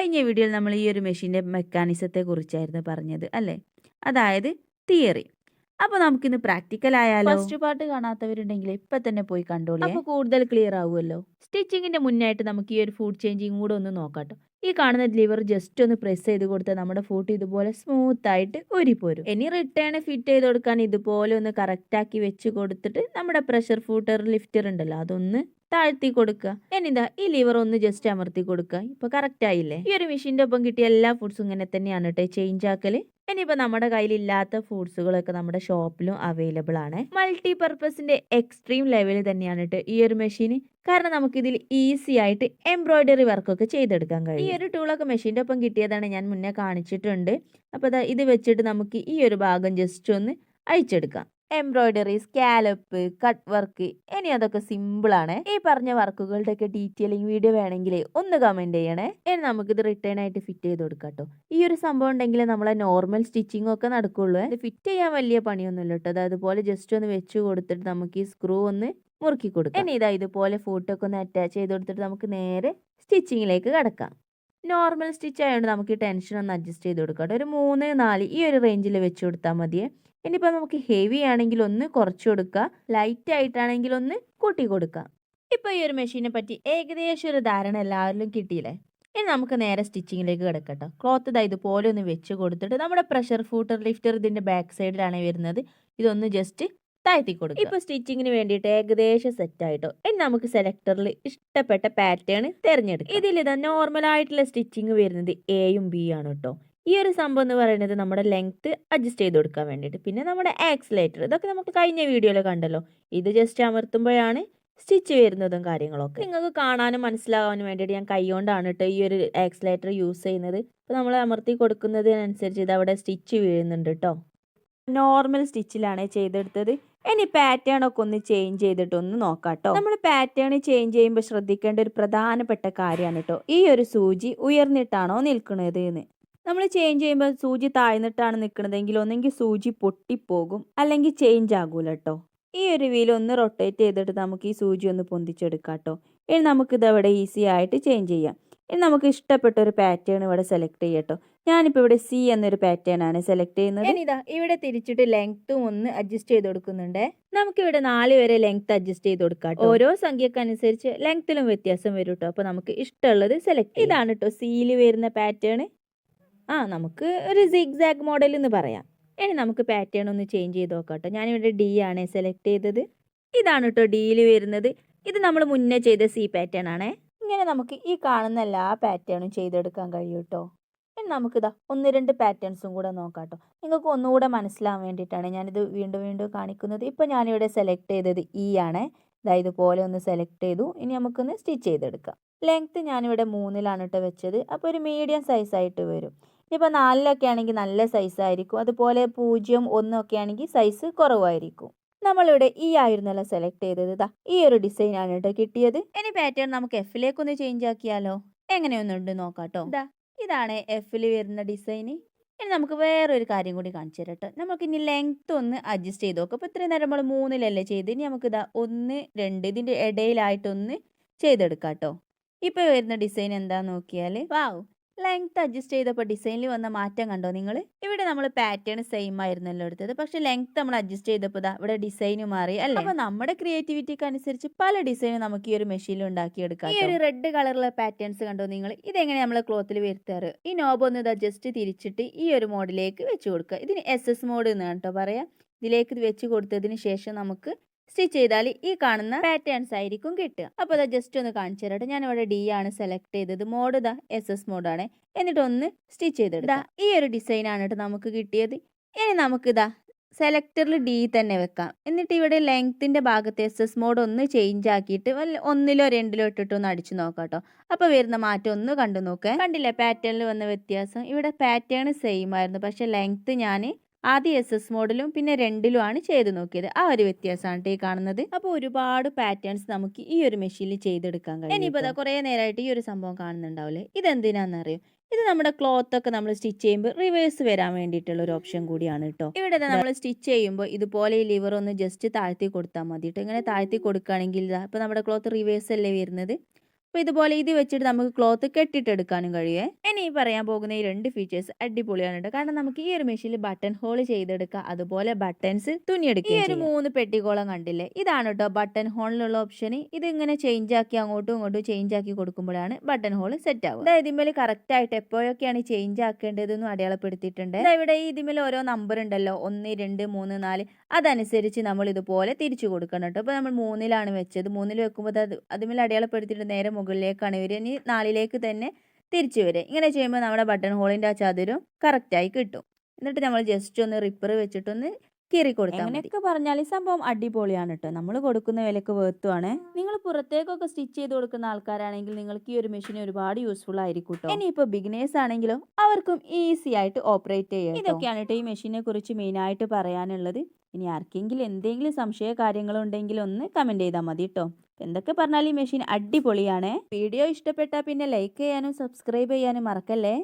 കഴിഞ്ഞ വീഡിയോയിൽ നമ്മൾ ഈ ഒരു മെഷീന്റെ മെക്കാനിസത്തെ കുറിച്ചായിരുന്നു പറഞ്ഞത് അല്ലേ? അതായത് തിയറി. അപ്പോൾ നമുക്കിന്ന് പ്രാക്ടിക്കൽ ആയാലോ? ഫസ്റ്റ് പാർട്ട് കാണാത്തവരുണ്ടെങ്കിൽ ഇപ്പൊ തന്നെ പോയി കണ്ടോളൂ അപ്പോൾ കൂടുതൽ ക്ലിയർ ആവുമല്ലോ? സ്റ്റിച്ചിങ്ങിന്റെ മുന്നായിട്ട് നമുക്ക് ഈ ഒരു ഫുഡ് ചേഞ്ചിങ് കൂടെ ഒന്ന് നോക്കാട്ടോ ഈ കാണുന്ന ലിവർ ജസ്റ്റ് ഒന്ന് പ്രസ് ചെയ്ത് കൊടുത്താൽ നമ്മുടെ ഫുഡ് ഇതുപോലെ സ്മൂത്ത് ആയിട്ട് പോരും ഇനി റിട്ടേൺ ഫിറ്റ് ചെയ്ത് കൊടുക്കാൻ ഇതുപോലെ ഒന്ന് കറക്റ്റ് ആക്കി വെച്ച് കൊടുത്തിട്ട് നമ്മുടെ പ്രഷർ ഫൂട്ടർ ലിഫ്റ്റർ ഉണ്ടല്ലോ അതൊന്ന് താഴ്ത്തി കൊടുക്കുക. എന്നിതാ ഈ ലിവർ ഒന്ന് ജസ്റ്റ് അമർത്തി കൊടുക്കുക. ഇപ്പൊ കറക്റ്റ് ആയില്ലേ? ഈ ഒരു മെഷീന്റെ ഒപ്പം കിട്ടിയ എല്ലാ ഫുഡ്സും ഇങ്ങനെ തന്നെയാണ് കേട്ടോ ചേഞ്ച് ആക്കൽ. ഇനിയിപ്പോൾ നമ്മുടെ കയ്യിലില്ലാത്ത ഫ്രൂട്ട്സുകളൊക്കെ നമ്മുടെ ഷോപ്പിലും അവൈലബിൾ ആണ്. മൾട്ടി പർപ്പസിന്റെ എക്സ്ട്രീം ലെവലിൽ തന്നെയാണ് കേട്ടോ ഈ ഒരു മെഷീൻ കാരണം നമുക്കിതിൽ ഈസി ആയിട്ട് എംബ്രോയിഡറി വർക്കൊക്കെ ചെയ്തെടുക്കാൻ കഴിയും. ഈ ഒരു ടൂളൊക്കെ മെഷീന്റെ ഒപ്പം കിട്ടിയതാണ് ഞാൻ മുന്നേ കാണിച്ചിട്ടുണ്ട്. അപ്പോൾ ഇത് വെച്ചിട്ട് നമുക്ക് ഈ ഒരു ഭാഗം ജസ്റ്റ് ഒന്ന് അയച്ചെടുക്കാം എംബ്രോയിഡറി സ്കാലപ്പ് കട്ട് വർക്ക് ഇനി അതൊക്കെ സിമ്പിൾ ആണ്. ഈ പറഞ്ഞ വർക്കുകളുടെ ഒക്കെ ഡീറ്റെയിലിംഗ് വീഡിയോ വേണമെങ്കിൽ ഒന്ന് കമന്റ് ചെയ്യണേ. ഇനി നമുക്കിത് റിട്ടേൺ ആയിട്ട് ഫിറ്റ് ചെയ്ത് കൊടുക്കാട്ടോ. ഈ ഒരു സംഭവം ഉണ്ടെങ്കിൽ നമ്മളെ നോർമൽ സ്റ്റിച്ചിങ് ഒക്കെ നടക്കുള്ളൂ. ഇത് ഫിറ്റ് ചെയ്യാൻ വലിയ പണിയൊന്നുമില്ല കേട്ടോ. അത് അതുപോലെ ജസ്റ്റ് ഒന്ന് വെച്ച് കൊടുത്തിട്ട് നമുക്ക് ഈ സ്ക്രൂ ഒന്ന് മുറുക്കി കൊടുക്കാം. ഇനി ഇതാ ഇതുപോലെ ഫോട്ടോ ഒക്കെ ഒന്ന് അറ്റാച്ച് ചെയ്ത് കൊടുത്തിട്ട് നമുക്ക് നേരെ സ്റ്റിച്ചിങ്ങിലേക്ക് കിടക്കാം. നോർമൽ സ്റ്റിച്ച് ആയതുകൊണ്ട് നമുക്ക് ടെൻഷൻ ഒന്ന് അഡ്ജസ്റ്റ് ചെയ്ത് കൊടുക്കാം ഒരു മൂന്ന് നാല് ഈ ഒരു റേഞ്ചിൽ വെച്ച് കൊടുത്താൽ മതിയേ. ഇനിയിപ്പോൾ നമുക്ക് ഹെവി ആണെങ്കിൽ ഒന്ന് കുറച്ച് കൊടുക്കുക. ലൈറ്റ് ആയിട്ടാണെങ്കിൽ ഒന്ന് കൂട്ടി കൊടുക്കുക. ഇപ്പോൾ ഈ ഒരു മെഷീനെ പറ്റി ഏകദേശം ഒരു ധാരണ എല്ലാവരിലും കിട്ടിയില്ലേ? ഇനി നമുക്ക് നേരെ സ്റ്റിച്ചിങ്ങിലേക്ക് കിടക്കട്ടോ. ക്ലോത്ത് ഇതാ ഇതുപോലെ ഒന്ന് വെച്ച് കൊടുത്തിട്ട് നമ്മുടെ പ്രഷർ ഫൂട്ടർ ലിഫ്റ്റർ ഇതിന്റെ ബാക്ക് സൈഡിലാണ് വരുന്നത്. ഇതൊന്ന് ജസ്റ്റ് താഴ്ത്തി കൊടുക്കും ഇപ്പോൾ സ്റ്റിച്ചിങ്ങിന് വേണ്ടിയിട്ട് ഏകദേശം സെറ്റ് ആയിട്ടോ. ഇനി നമുക്ക് സെലക്ടറിൽ ഇഷ്ടപ്പെട്ട പാറ്റേൺ തിരഞ്ഞെടുക്കും. ഇതിൽ ഇതാ നോർമൽ ആയിട്ടുള്ള സ്റ്റിച്ചിങ് വരുന്നത് എയും ബി ആണ് കേട്ടോ ഈ ഒരു സംഭവം എന്ന് പറയുന്നത് നമ്മുടെ ലെങ്ത്ത് അഡ്ജസ്റ്റ് ചെയ്ത് കൊടുക്കാൻ വേണ്ടിയിട്ട്. പിന്നെ നമ്മുടെ ആക്സിലേറ്റർ ഇതൊക്കെ നമുക്ക് കഴിഞ്ഞ വീഡിയോയിൽ കണ്ടല്ലോ. ഇത് ജസ്റ്റ് അമർത്തുമ്പോഴാണ് സ്റ്റിച്ച് വരുന്നതും കാര്യങ്ങളൊക്കെ. നിങ്ങൾക്ക് കാണാനും മനസ്സിലാകാനും വേണ്ടിയിട്ട് ഞാൻ കൈകൊണ്ടാണ് കേട്ടോ ഈ ഒരു ആക്സിലേറ്റർ യൂസ് ചെയ്യുന്നത്. അപ്പോൾ നമ്മൾ അമർത്തി കൊടുക്കുന്നതിനനുസരിച്ച് ഇത് അവിടെ സ്റ്റിച്ച് വീഴുന്നുണ്ട് കേട്ടോ. നോർമൽ സ്റ്റിച്ചിലാണ് ചെയ്തെടുത്തത്. ഇനി പാറ്റേൺ ഒക്കെ ഒന്ന് ചേഞ്ച് ചെയ്തിട്ട് ഒന്ന് നോക്കാം കേട്ടോ. നമ്മൾ പാറ്റേൺ ചേഞ്ച് ചെയ്യുമ്പോൾ ശ്രദ്ധിക്കേണ്ട ഒരു പ്രധാനപ്പെട്ട കാര്യമാണ് കേട്ടോ. ഈ ഒരു സൂചി ഉയർന്നിട്ടാണോ നിൽക്കുന്നത് എന്ന്. നമ്മൾ ചേഞ്ച് ചെയ്യുമ്പോൾ സൂചി താഴ്ന്നിട്ടാണ് നിൽക്കുന്നതെങ്കിൽ ഒന്നെങ്കിൽ സൂചി പൊട്ടിപ്പോകും അല്ലെങ്കിൽ ചേഞ്ച് ആകൂല കേട്ടോ ഈ ഒരു വീൽ ഒന്ന് റൊട്ടേറ്റ് ചെയ്തിട്ട് നമുക്ക് ഈ സൂചി ഒന്ന് പൊന്തിച്ചെടുക്കാം കേട്ടോ ഇനി നമുക്കിത് അവിടെ ഈസി ആയിട്ട് ചേഞ്ച് ചെയ്യാം. ഇനി നമുക്ക് ഇഷ്ടപ്പെട്ട ഒരു പാറ്റേൺ ഇവിടെ സെലക്ട് ചെയ്യട്ടോ ഞാനിപ്പോൾ ഇവിടെ സി എന്നൊരു പാറ്റേൺ ആണ് സെലക്ട് ചെയ്യുന്നത്. ഞാനിതാ ഇവിടെ തിരിച്ചിട്ട് ലെങ്ത്തും ഒന്ന് അഡ്ജസ്റ്റ് ചെയ്ത് കൊടുക്കുന്നുണ്ട്. നമുക്ക് ഇവിടെ നാല് വരെ ലെങ്ത് അഡ്ജസ്റ്റ് ചെയ്ത് കൊടുക്കാം ഓരോ സംഖ്യക്കനുസരിച്ച് ലെങ്ത്തിലും വ്യത്യാസം വരും കേട്ടോ അപ്പോൾ നമുക്ക് ഇഷ്ടമുള്ളത് സെലക്ട് ഇതാണ് കേട്ടോ സിയിൽ വരുന്ന പാറ്റേൺ ആ നമുക്ക് ഒരു സിഗ്സാഗ് മോഡൽ എന്ന് പറയാം. ഇനി നമുക്ക് പാറ്റേൺ ഒന്ന് ചേഞ്ച് ചെയ്ത് നോക്കാം കേട്ടോ ഞാനിവിടെ ഡി ആണ് സെലക്ട് ചെയ്തത്. ഇതാണ് കേട്ടോ ഡിയിൽ വരുന്നത്. ഇത് നമ്മൾ മുന്നേ ചെയ്ത സി പാറ്റേൺ ആണേ. ഇങ്ങനെ നമുക്ക് ഈ കാണുന്ന എല്ലാ പാറ്റേണും ചെയ്തെടുക്കാൻ കഴിയും കേട്ടോ ഇനി നമുക്കിതാ ഒന്ന് രണ്ട് പാറ്റേൺസും കൂടെ നോക്കാം കേട്ടോ നിങ്ങൾക്ക് ഒന്നുകൂടെ മനസ്സിലാവാൻ വേണ്ടിയിട്ടാണ് ഞാനിത് വീണ്ടും വീണ്ടും കാണിക്കുന്നത്. ഇപ്പോൾ ഞാനിവിടെ സെലക്ട് ചെയ്തത് ഇ ആണ്. ഇതാ ഇതുപോലെ ഒന്ന് സെലക്ട് ചെയ്തു. ഇനി നമുക്കൊന്ന് സ്റ്റിച്ച് ചെയ്തെടുക്കാം. ലെങ്ത്ത് ഞാനിവിടെ മൂന്നിലാണ് കേട്ടോ വെച്ചത്. അപ്പോൾ ഒരു മീഡിയം സൈസായിട്ട് വരും. ഇനിയിപ്പോൾ നാലിലൊക്കെ ആണെങ്കിൽ നല്ല സൈസ് ആയിരിക്കും. അതുപോലെ പൂജ്യം ഒന്നൊക്കെ ആണെങ്കിൽ സൈസ് കുറവായിരിക്കും. നമ്മളിവിടെ ഈ ആയിരുന്നല്ലോ സെലക്ട് ചെയ്തത്. ഇതാ ഈ ഒരു ഡിസൈൻ ആണ് കേട്ടോ കിട്ടിയത്. ഇനി പാറ്റേൺ നമുക്ക് എഫിലേക്ക് ഒന്ന് ചേഞ്ച് ആക്കിയാലോ? എങ്ങനെയൊന്നുണ്ട് നോക്കാം കേട്ടോ. ഇതാ ഇതാണ് എഫിൽ വരുന്ന ഡിസൈൻ ഇനി നമുക്ക് വേറൊരു കാര്യം കൂടി കാണിച്ചു തരട്ടോ നമുക്ക് ഇനി ലെങ്ത് ഒന്ന് അഡ്ജസ്റ്റ് ചെയ്ത് നോക്കാം. അപ്പോൾ ഇത്രയും നേരം നമ്മൾ മൂന്നിലല്ലേ ചെയ്ത് ഇനി നമുക്ക് ഇതാ ഒന്ന് രണ്ട് ഇതിന്റെ ഇടയിലായിട്ടൊന്ന് ചെയ്തെടുക്കാം കേട്ടോ. ഇപ്പോൾ വരുന്ന ഡിസൈൻ എന്താ നോക്കിയാൽ വാവ് ലെങ്ത് അഡ്ജസ്റ്റ് ചെയ്തപ്പോൾ ഡിസൈനിൽ വന്ന മാറ്റം കണ്ടോ നിങ്ങൾ ഇവിടെ നമ്മൾ പാറ്റേൺ സെയിം ആയിരുന്നല്ലോ എടുത്തത്. പക്ഷെ ലെങ്ത് നമ്മൾ അഡ്ജസ്റ്റ് ചെയ്തപ്പോൾ ഇതാ ഇവിടെ ഡിസൈൻ മാറി അല്ലേ? അപ്പോൾ നമ്മുടെ ക്രിയേറ്റിവിറ്റിക്ക് അനുസരിച്ച് പല ഡിസൈനും നമുക്ക് ഈ ഒരു മെഷീനിൽ ഉണ്ടാക്കിയെടുക്കാം ഈ ഒരു റെഡ് കളറുള്ള പാറ്റേൺസ് കണ്ടോ നിങ്ങൾ ഇതെങ്ങനെ നമ്മൾ ക്ലോത്തിൽ വരുത്താറ്? ഈ നോബ് ഒന്ന് ഇത് ജസ്റ്റ് തിരിച്ചിട്ട് ഈ ഒരു മോഡിലേക്ക് വെച്ച് കൊടുക്കുക. ഇതിന് എസ് എസ് മോഡ് എന്ന് കേട്ടോ പറയാം. ഇതിലേക്ക് ഇത് വെച്ച് കൊടുത്തതിന് ശേഷം നമുക്ക് സ്റ്റിച്ച് ചെയ്താൽ ഈ കാണുന്ന പാറ്റേൺസ് ആയിരിക്കും കിട്ടുക. അപ്പോൾ അത് ജസ്റ്റ് ഒന്ന് കാണിച്ചു തരട്ടെ. ഞാൻ ഇവിടെ ഡി ആണ് സെലക്ട് ചെയ്തത്. മോഡ് ഇതാ എസ് എസ് മോഡാണ് എന്നിട്ട് ഒന്ന് സ്റ്റിച്ച് ചെയ്തെടുക്കുക ഈ ഒരു ഡിസൈൻ ആണ് കേട്ടോ നമുക്ക് കിട്ടിയത്. ഇനി നമുക്കിതാ സെലക്ടറിൽ ഡി തന്നെ വെക്കാം. എന്നിട്ട് ഇവിടെ ലെങ്ത്തിന്റെ ഭാഗത്ത് എസ് എസ് മോഡ് ഒന്ന് ചേഞ്ച് ആക്കിയിട്ട് ഒന്നിലോ രണ്ടിലോ ഇട്ടിട്ട് ഒന്ന് അടിച്ചു നോക്കാം കേട്ടോ. അപ്പോൾ വരുന്ന മാറ്റം ഒന്ന് കണ്ടു നോക്കുക കണ്ടില്ലേ പാറ്റേണിൽ വന്ന വ്യത്യാസം? ഇവിടെ പാറ്റേൺ സെയിം ആയിരുന്നു. പക്ഷേ ലെങ്ത്ത് ഞാൻ ആദ്യം എസ് എസ് മോഡലും പിന്നെ രണ്ടിലും ആണ് ചെയ്ത് നോക്കിയത്. ആ ഒരു വ്യത്യാസമാണ് ഈ കാണുന്നത്. അപ്പോൾ ഒരുപാട് പാറ്റേൺസ് നമുക്ക് ഈ ഒരു മെഷീനിൽ ചെയ്തെടുക്കാൻ കഴിയും ഇനിയിപ്പോൾ അതാ കുറേ നേരമായിട്ട് ഈ ഒരു സംഭവം കാണുന്നുണ്ടാവില്ലേ ഇതെന്തിനാണെന്നറിയോ ഇത് നമ്മുടെ ക്ലോത്ത് ഒക്കെ നമ്മൾ സ്റ്റിച്ച് ചെയ്യുമ്പോൾ റിവേഴ്സ് വരാൻ വേണ്ടിയിട്ടുള്ള ഒരു ഓപ്ഷൻ കൂടിയാണ് കേട്ടോ ഇവിടെ നമ്മൾ സ്റ്റിച്ച് ചെയ്യുമ്പോൾ ഇതുപോലെ ഈ ലിവർ ഒന്ന് ജസ്റ്റ് താഴ്ത്തി കൊടുത്താൽ മതി കേട്ടോ ഇങ്ങനെ താഴ്ത്തി കൊടുക്കുകയാണെങ്കിൽ ഇപ്പോൾ നമ്മുടെ ക്ലോത്ത് റിവേഴ്സ് അല്ലേ വരുന്നത്? അപ്പോൾ ഇതുപോലെ ഇത് വെച്ചിട്ട് നമുക്ക് ക്ലോത്ത് കെട്ടിട്ട് കെട്ടിട്ടെടുക്കാനും കഴിയേ. ഇനി പറയാൻ പോകുന്ന ഈ രണ്ട് ഫീച്ചേഴ്സ് അടിപൊളിയാണ് കേട്ടോ കാരണം നമുക്ക് ഈ ഒരു മെഷീനിൽ ബട്ടൺ ഹോൾ ചെയ്തെടുക്കാം. അതുപോലെ ബട്ടൺസ് തുന്നിയെടുക്കുക ഈ ഒരു മൂന്ന് പെട്ടികോളം കണ്ടില്ലേ? ഇതാണ് കേട്ടോ ബട്ടൺ ഹോളിലുള്ള ഓപ്ഷൻ ഇത് ഇങ്ങനെ ചേഞ്ച് ആക്കി അങ്ങോട്ടും ഇങ്ങോട്ടും ചേഞ്ച് ആക്കി കൊടുക്കുമ്പോഴാണ് ബട്ടൺ ഹോൾ സെറ്റ് ആവുക. അതായത് ഇതിമേൽ കറക്റ്റ് ആയിട്ട് എപ്പോഴൊക്കെയാണ് ചേഞ്ച് ആക്കേണ്ടതെന്നും അടയാളപ്പെടുത്തിയിട്ടുണ്ട്. ഇവിടെ ഇതിമേൽ ഓരോ നമ്പർ ഉണ്ടല്ലോ. ഒന്ന് രണ്ട് മൂന്ന് നാല്. അതനുസരിച്ച് നമ്മൾ ഇതുപോലെ തിരിച്ചു കൊടുക്കണം കേട്ടോ അപ്പോൾ നമ്മൾ മൂന്നിലാണ് വെച്ചത്. മൂന്നിൽ വെക്കുമ്പോൾ അത് അതിമേൽ അടയാളപ്പെടുത്തിയിട്ട് നേരെ മുകളിലേക്കാണ് വരിക ഇനി നാലിലേക്ക് തന്നെ തിരിച്ചു വരിക. ഇങ്ങനെ ചെയ്യുമ്പോൾ നമ്മുടെ ബട്ടൺ ഹോളിന്റെ ആ ചതുരം കറക്റ്റായി കിട്ടും. എന്നിട്ട് നമ്മൾ ജസ്റ്റ് ഒന്ന് റിപ്പർ വെച്ചിട്ടൊന്ന് കീറി കൊടുക്കാം അങ്ങനെയൊക്കെ പറഞ്ഞാൽ ഈ സംഭവം അടിപൊളിയാണ് കേട്ടോ നമ്മൾ കൊടുക്കുന്ന വിലക്ക് വേർത്തുവാണ് നിങ്ങൾ പുറത്തേക്കൊക്കെ സ്റ്റിച്ച് ചെയ്ത് കൊടുക്കുന്ന ആൾക്കാരാണെങ്കിൽ നിങ്ങൾക്ക് ഈ ഒരു മെഷീൻ ഒരുപാട് യൂസ്ഫുൾ ആയിരിക്കും കേട്ടോ ഇനിയിപ്പോൾ ബിഗിനേഴ്സ് ആണെങ്കിലും അവർക്കും ഈസി ആയിട്ട് ഓപ്പറേറ്റ് ചെയ്യാം ഇതൊക്കെയാണ് കേട്ടോ ഈ മെഷീനെ കുറിച്ച് മെയിനായിട്ട് പറയാനുള്ളത്. ഇനി ആർക്കെങ്കിലും എന്തെങ്കിലും സംശയ കാര്യങ്ങളുണ്ടെങ്കിൽ ഒന്ന് കമന്റ് ചെയ്താൽ മതി കേട്ടോ എന്തൊക്കെ പറഞ്ഞാൽ ഈ മെഷീൻ അടിപൊളിയാണ്. വീഡിയോ ഇഷ്ടപ്പെട്ടാൽ പിന്നെ ലൈക്ക് ചെയ്യാനും സബ്സ്ക്രൈബ് ചെയ്യാനും മറക്കല്ലേ?